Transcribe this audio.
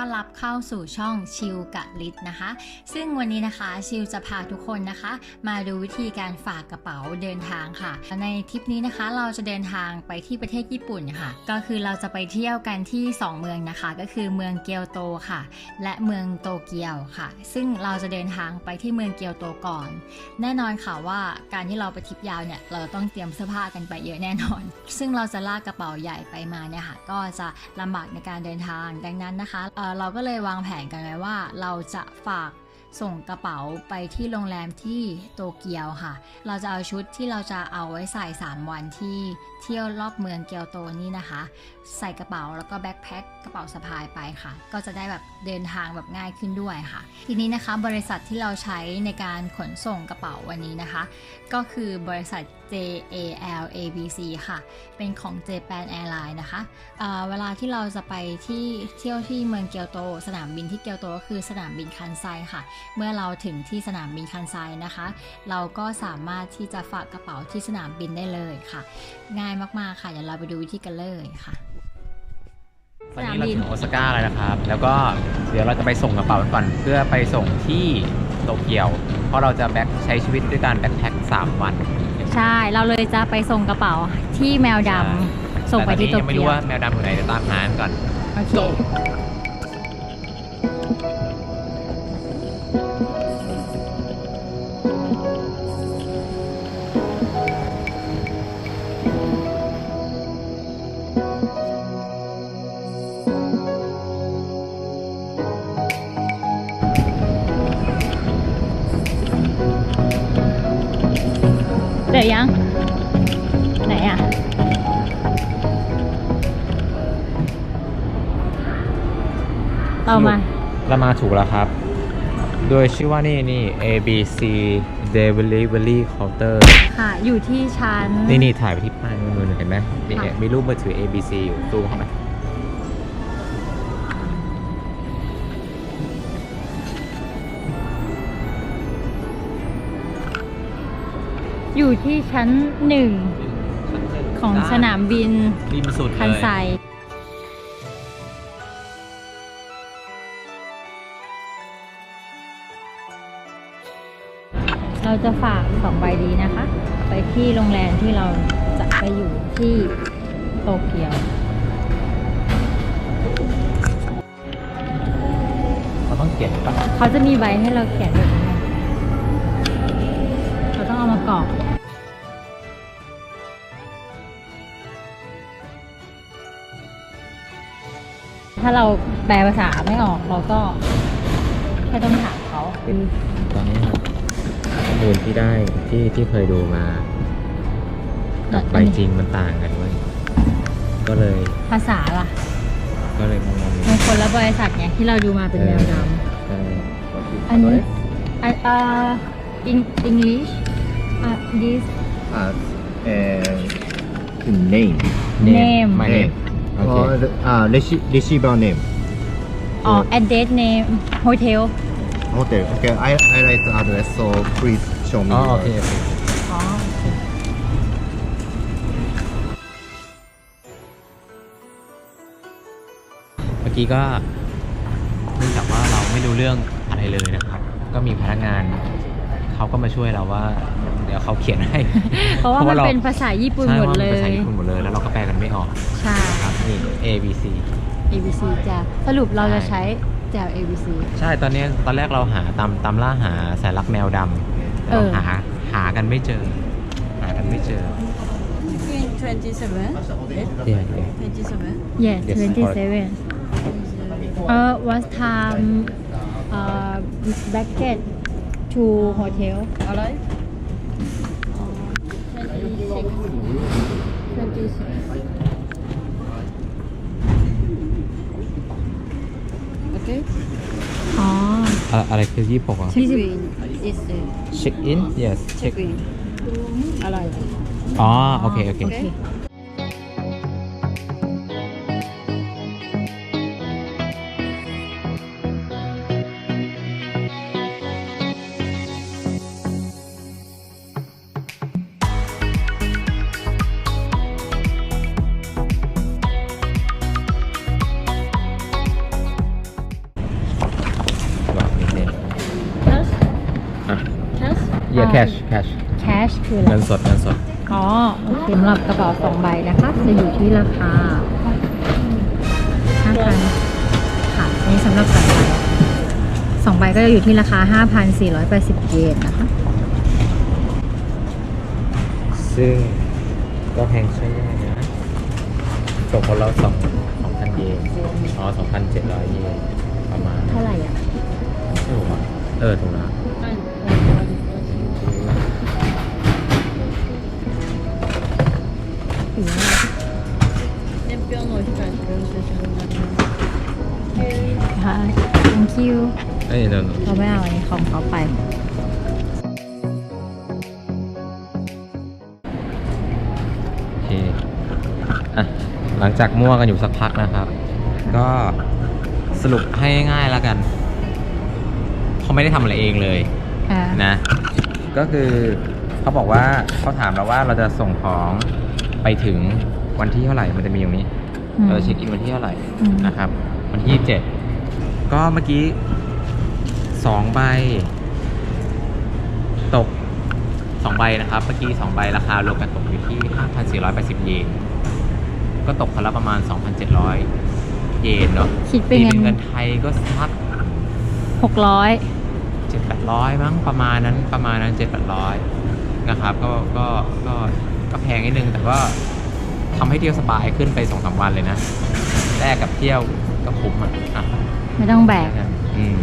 ต้อนรับเข้าสู่ช่องชิลกับลิศนะคะ ซึ่งวันนี้นะคะชิลจะพาทุกคนนะคะ มาดูวิธีการฝากกระเป๋าเดินทางค่ะ ในทริปนี้นะคะเราจะเดินทางไปที่ประเทศญี่ปุ่นค่ะ ก็คือเราจะไปเที่ยวกันที่ 2 เมืองนะคะ ก็คือเมืองเกียวโตค่ะ และเมืองโตเกียวค่ะ ซึ่งเราจะเดินทางไปที่เมืองเกียวโตก่อน แน่นอนค่ะว่าการที่เราไปทริปยาวเนี่ยเราต้องเตรียมเสื้อผ้ากันไปเยอะแน่นอน ซึ่งเราจะลากกระเป๋าใหญ่ไปมาเนี่ยค่ะก็จะลำบากในการเดินทางดังนั้นนะคะเราก็เลยวางแผนกันไว้ว่า เราจะฝากส่งกระเป๋าไปที่โรงแรมที่โตเกียวค่ะ เราจะเอาชุดที่เราจะเอาไว้ใส่ 3 วันที่เที่ยวรอบเมืองเกียวโตนี่นะคะ ใส่กระเป๋าแล้วก็แบ็คแพ็คกระเป๋าสะพายไปค่ะ ก็จะได้แบบเดินทางแบบง่ายขึ้นด้วยค่ะ ทีนี้นะคะบริษัทที่เราใช้ในการขนส่งกระเป๋าวันนี้นะคะ ก็คือบริษัท JAL ABC ค่ะ เป็นของ Japan airlines นะคะเเวลาที่เราจะไปที่เที่ยวที่เมืองเกียวโต สนามบินที่เกียวโตก็คือสนามบินคันไซค่ะ เมื่อเราถึงที่สนามบินคันไซนะคะ เราก็สามารถที่จะฝากกระเป๋าที่สนามบินได้เลยค่ะ ง่ายมากๆค่ะเดี๋ยวเราไปดูวิธีกันเลยค่ะตอนนี้เราถึงโอซาก้าแล้วนะครับ แล้วก็เดี๋ยวเราจะไปส่งกระเป๋ากันก่อนเพื่อไปส่งที่โตเกียว เพราะเราจะแบ็คใช้ชีวิตด้วยการแบ็คแพ็ค3วัน ใช่ เราเลยจะไปส่งกระเป๋าที่แมวดำส่งไปที่โตแต่ตอนนี้ยังไม่เกีรู้ยวว่าแมวดำอยู่ไหนเดี๋ยวตามหาก่อน โอเค เดี๋ยวยัง ไหนอะต่อมา เรามาถูกแล้วครับ โดยชื่อว่านี่นี่ ABC Delivery Counter ค่ะ อยู่ที่ชั้น นี่นี่ถ่ายไปที่ป้ายมือเห็นไหมมีค่ะมีรูปมือถือ ABC อยู่ตู้เข้าไป อยู่ที่ชั้นหนึ่งของสนามบินริมสุดเลยคันไซ เราจะฝากสองใบดีนะคะ ไปที่โรงแรมที่เราจะไปอยู่ที่โตเกียว เราต้องเขียนปะเขาจะมีใบให้เราเขียนแบบนี้เราต้องเอามากรอก ถ้าเราแปลภาษาไม่ออกเราก็แค่ต้องถามเขาตอนนี้ข้อมูลที่ได้ที่ที่เคยดูมากับใบจริงมันต่างกันเว้ยก็เลย ภาษาล่ะ ก็เลยงงมันคนละบริษัทไงที่เราดูมาเป็นแมวดๆใช่ำอันนี้อันอ่า in English อะ this as uh, name. Name. my name Or the, uh, rece- receiver name. อ๋อ address name hotel Hotel. Okay, I, I write the address, so please show me. อ๋อ your- โอเคโอเค อ๋อโอเค เมื่อกี้ก็เนื่องจากว่าเราไม่รู้เรื่องอะไรเลยนะครับ ก็มีพนักงานเขาก็มาช่วยเราว่า เดี๋ยวเขาเขียนให้ เพราะว่ามันเราเป็นภาษาญี่ปุ่นใช่หมดว่าเลนเป็นภาษายญี่ปุ่นหมดเลย แล้วเราก็แปลกันไม่ออกใช่ ครับนี่ A B C ABC จะสรุปเราจะใช่ใช้แจว ABC ใช่ตอนนี้ตอนแรกเราหาตามตามล่าหาสายลักแมวดำแต่เราเออหาหากันไม่เจอ หากันไม่เจอ Between 27, เดี๋ยวเดี๋ยว 27. yes Yes, 27 uh what time uh bracket to hotel Alive? 26. Okay. อ๋ออะอะไรคือยี่ปกอะ Check in is uh, เช็คอิน yes เช็ค check in. Alive. อ๋อ โอเค โอเคโอเคอ่ ย cash cash cash คืออะไรเงินสดเงินสดอ๋อโอเคสำหรับกระเป๋าสองใบนะคะ จะอยู่ที่ราคาห้าพันค่ะอันนี้สำหรับสองใบสองใบก็จะอยู่ที่ราคา5,480เยนนะคะ ซึ่งก็แพงใช่ไหมนะตกคนละสองสองพันเยนอ๋อสองพันเจ็ดร้อยเยนประมาณเท่าไหร่อะไม่รู้อะเออถูกนะถื you เอ้ยเดี๋ยวเราไม่เอาอันนี้ของเขาไป โอเคอะหลังจากมั่วกันอยู่สักพักนะครับ ก็สรุปให้ง่ายๆแล้วกัน เขาไม่ได้ทำอะไรเองเลยอ่านะ ก็คือเขาบอกว่าเขาถามเราว่าเราจะส่งของไปถึงวันที่เท่าไหร่มันจะมีตรงนี้ อืม เราจะเช็คอินวันที่เท่าไหร่อืม นะครับ วันที่เจ็ด ก็เมื่อกี้สองใบ ตกสองใบนะครับ เมื่อกี้สองใบราคารวมกันตกอยู่ที่ 5,480 เยน ก็ตกคนละประมาณ 2,700 เยนเนาะคิดเป็นตีเงิเป็นนเงินไทยก็สัก หกร้อยเจ็ดแปดร้อยมั้งประมาณนั้นประมาณนั้นเจ็ดแปดร้อยนะครับก็ก็ก็ก็แพงนิดนึง แต่ก็ทำให้เที่ยวสบายขึ้นไปสองสามวันเลยนะแลกกับเที่ยวก็คุ้มอะอะ ไม่ต้องแบก อืม